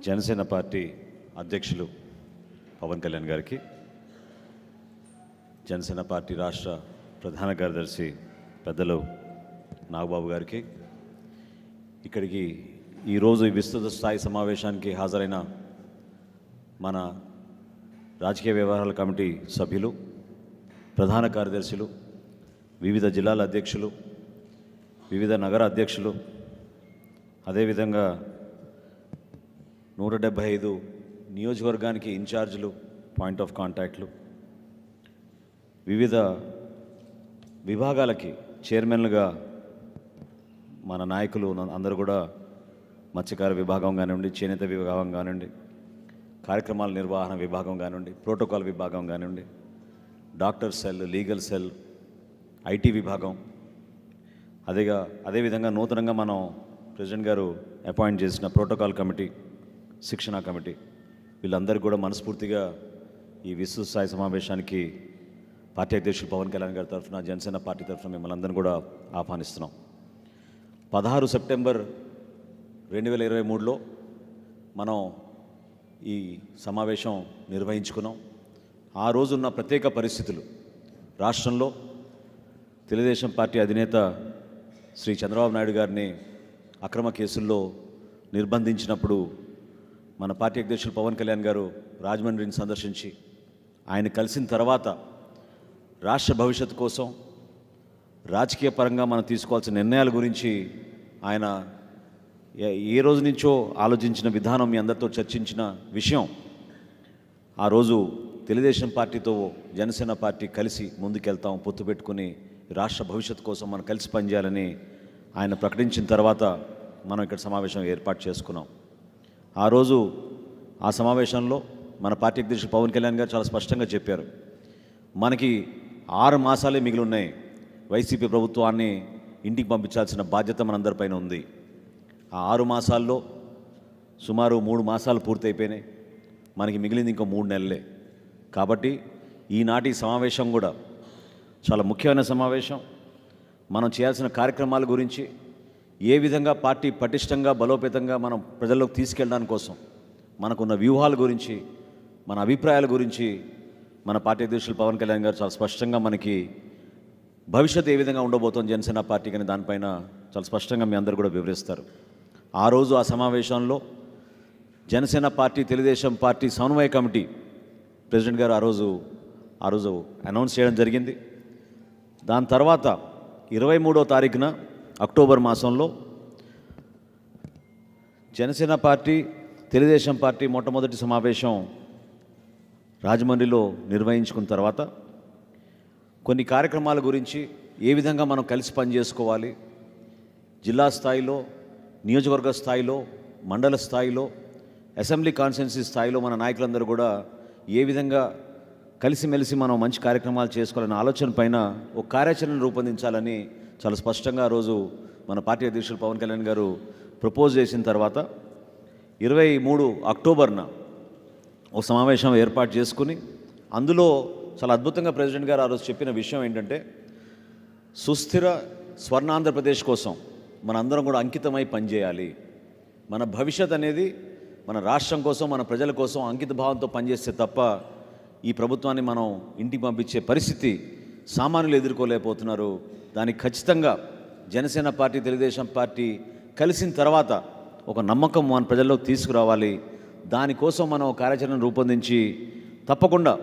Janasena party అధ్యక్షులు పవన్ కళ్యాణ్ గారికి Janasena party రాష్ట్ర ప్రధాన కార్యదర్శి పెద్దలు నాగబాబు గారికి ఇక్కడికి ఈరోజు ఈ విస్తృత స్థాయి సమావేశానికి హాజరైన మన రాజకీయ వ్యవహారాల కమిటీ సభ్యులు ప్రధాన కార్యదర్శులు వివిధ జిల్లాల అధ్యక్షులు వివిధ నగర అధ్యక్షులు అదేవిధంగా నూట డెబ్భై ఐదు నియోజకవర్గానికి ఇన్ఛార్జీలు పాయింట్ ఆఫ్ కాంటాక్ట్లు వివిధ విభాగాలకి చైర్మన్లుగా మన నాయకులు అందరూ కూడా మత్స్యకార విభాగం కానివ్వండి చేనేత విభాగం కానివ్వండి కార్యక్రమాల నిర్వహణ విభాగం కానివ్వండి ప్రోటోకాల్ విభాగం కానివ్వండి doctor cell legal cell IT విభాగం. అదేగా అదేవిధంగా నూతనంగా మనం ప్రెసిడెంట్ గారు అపాయింట్ చేసిన ప్రోటోకాల్ కమిటీ శిక్షణ కమిటీ. వీళ్ళందరికీ కూడా మనస్ఫూర్తిగా ఈ విశ్వస్థాయి సమావేశానికి పార్టీ అధ్యక్షులు పవన్ కళ్యాణ్ గారి తరఫున జనసేన పార్టీ తరఫున మిమ్మల్ని అందరినీ కూడా ఆహ్వానిస్తున్నాం. పదహారు సెప్టెంబర్ రెండు వేల ఇరవై మూడులో మనం ఈ సమావేశం నిర్వహించుకున్నాం. ఆ రోజున్న ప్రత్యేక పరిస్థితులు. రాష్ట్రంలో తెలుగుదేశం పార్టీ అధినేత శ్రీ చంద్రబాబు నాయుడు గారిని అక్రమ కేసుల్లో నిర్బంధించినప్పుడు మన పార్టీ అధ్యక్షులు పవన్ కళ్యాణ్ గారు రాజమండ్రిని సందర్శించి ఆయన కలిసిన తర్వాత రాష్ట్ర భవిష్యత్తు కోసం రాజకీయ పరంగా మనం తీసుకోవాల్సిన నిర్ణయాల గురించి ఆయన ఏ- ఏ రోజు నుంచో ఆలోచించిన విధానం మీ అందరితో చర్చించిన విషయం. ఆ రోజు తెలుగుదేశం పార్టీతో జనసేన పార్టీ కలిసి ముందుకెళ్తాం పొత్తు పెట్టుకుని రాష్ట్ర భవిష్యత్తు కోసం మనం కలిసి పనిచేయాలని ఆయన ప్రకటించిన తర్వాత మనం ఇక్కడ సమావేశం ఏర్పాటు చేసుకున్నాం. ఆ రోజు ఆ సమావేశంలో మన పార్టీ అధ్యక్షుడు పవన్ కళ్యాణ్ గారు చాలా స్పష్టంగా చెప్పారు. మనకి ఆరు మాసాలే మిగిలి ఉన్నాయి వైసీపీ ప్రభుత్వాన్ని ఇంటికి పంపించాల్సిన బాధ్యత మనందరిపైన ఉంది. ఆ ఆరు మాసాల్లో సుమారు మూడు మాసాలు పూర్తయిపోయినాయి. మనకి మిగిలింది ఇంకో మూడు నెలలే. కాబట్టి ఈనాటి సమావేశం కూడా చాలా ముఖ్యమైన సమావేశం. మనం చేయాల్సిన కార్యక్రమాల గురించి ఏ విధంగా పార్టీ పటిష్టంగా బలోపేతంగా మనం ప్రజల్లోకి తీసుకెళ్ళడానికి కోసం మనకున్న వ్యూహాల గురించి మన అభిప్రాయాల గురించి మన పార్టీ అధ్యక్షులు పవన్ కళ్యాణ్ గారు చాలా స్పష్టంగా మనకి భవిష్యత్తు ఏ విధంగా ఉండబోతోంది జనసేన పార్టీకి అని దానిపైన చాలా స్పష్టంగా మీ అందరు కూడా వివరిస్తారు. ఆ రోజు ఆ సమావేశంలో జనసేన పార్టీ తెలుగుదేశం పార్టీ సమన్వయ కమిటీ ప్రెసిడెంట్ గారు ఆ రోజు ఆ రోజు అనౌన్స్ చేయడం జరిగింది. దాని తర్వాత ఇరవై మూడో తారీఖున అక్టోబర్ మాసంలో జనసేన పార్టీ తెలుగుదేశం పార్టీ మొట్టమొదటి సమావేశం రాజమండ్రిలో నిర్వహించుకున్న తర్వాత కొన్ని కార్యక్రమాల గురించి ఏ విధంగా మనం కలిసి పనిచేసుకోవాలి జిల్లా స్థాయిలో నియోజకవర్గ స్థాయిలో మండల స్థాయిలో అసెంబ్లీ కాన్స్టిట్యున్సీ స్థాయిలో మన నాయకులందరూ కూడా ఏ విధంగా కలిసిమెలిసి మనం మంచి కార్యక్రమాలు చేసుకోవాలనే ఆలోచన పైన ఒక కార్యాచరణ రూపొందించాలని చాలా స్పష్టంగా ఆ రోజు మన పార్టీ అధ్యక్షులు పవన్ కళ్యాణ్ గారు ప్రపోజ్ చేసిన తర్వాత ఇరవై మూడు అక్టోబర్న ఒక సమావేశం ఏర్పాటు చేసుకుని అందులో చాలా అద్భుతంగా ప్రెసిడెంట్ గారు ఆ రోజు చెప్పిన విషయం ఏంటంటే సుస్థిర స్వర్ణాంధ్రప్రదేశ్ కోసం మనందరం కూడా అంకితమై పనిచేయాలి. మన భవిష్యత్ అనేది మన రాష్ట్రం కోసం మన ప్రజల కోసం అంకిత భావంతో పనిచేస్తే తప్ప ఈ ప్రభుత్వాన్ని మనం ఇంటికి పంపించే పరిస్థితి సామాన్యులు ఎదుర్కోలేకపోతున్నారు. దానికి ఖచ్చితంగా జనసేన పార్టీ తెలుగుదేశం పార్టీ కలిసిన తర్వాత ఒక నమ్మకం మన ప్రజల్లో తీసుకురావాలి. దానికోసం మనం కార్యాచరణ రూపొందించి తప్పకుండా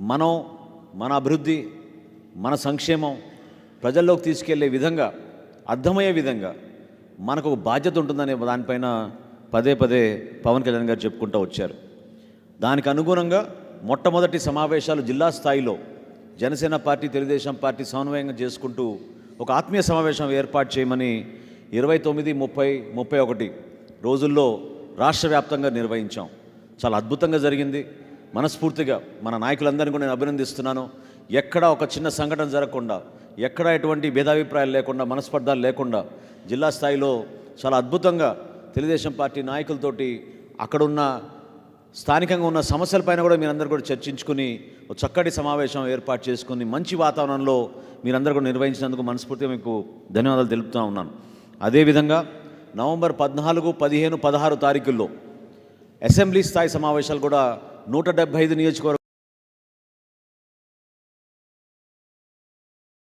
మనం మన అభివృద్ధి మన సంక్షేమం ప్రజల్లోకి తీసుకెళ్ళే విధంగా అర్థమయ్యే విధంగా మనకు ఒక బాధ్యత ఉంటుందనే దానిపైన పదే పదే పవన్ కళ్యాణ్ గారు చెప్పుకుంటూ వచ్చారు. దానికి అనుగుణంగా మొట్టమొదటి సమావేశాలు జిల్లా స్థాయిలో జనసేన పార్టీ తెలుగుదేశం పార్టీ సమన్వయంగా చేసుకుంటూ ఒక ఆత్మీయ సమావేశం ఏర్పాటు చేయమని ఇరవై తొమ్మిది ముప్పై ముప్పై ఒకటి రోజుల్లో రాష్ట్ర వ్యాప్తంగా నిర్వహించాం. చాలా అద్భుతంగా జరిగింది. మనస్ఫూర్తిగా మన నాయకులందరినీ కూడా నేను అభినందిస్తున్నాను. ఎక్కడ ఒక చిన్న సంఘటన జరగకుండా ఎక్కడ ఎటువంటి భేదాభిప్రాయాలు లేకుండా మనస్పర్ధాలు లేకుండా జిల్లా స్థాయిలో చాలా అద్భుతంగా తెలుగుదేశం పార్టీ నాయకులతోటి అక్కడున్న స్థానికంగా ఉన్న సమస్యలపైన కూడా మీరందరూ కూడా చర్చించుకుని ఒక చక్కటి సమావేశం ఏర్పాటు చేసుకుని మంచి వాతావరణంలో మీరందరూ కూడా నిర్వహించినందుకు మనస్ఫూర్తిగా మీకు ధన్యవాదాలు తెలుపుతూ ఉన్నాను. అదేవిధంగా నవంబర్ పద్నాలుగు పదిహేను పదహారు తారీఖుల్లో అసెంబ్లీ స్థాయి సమావేశాలు కూడా నూట డెబ్బై ఐదు నియోజకవర్గ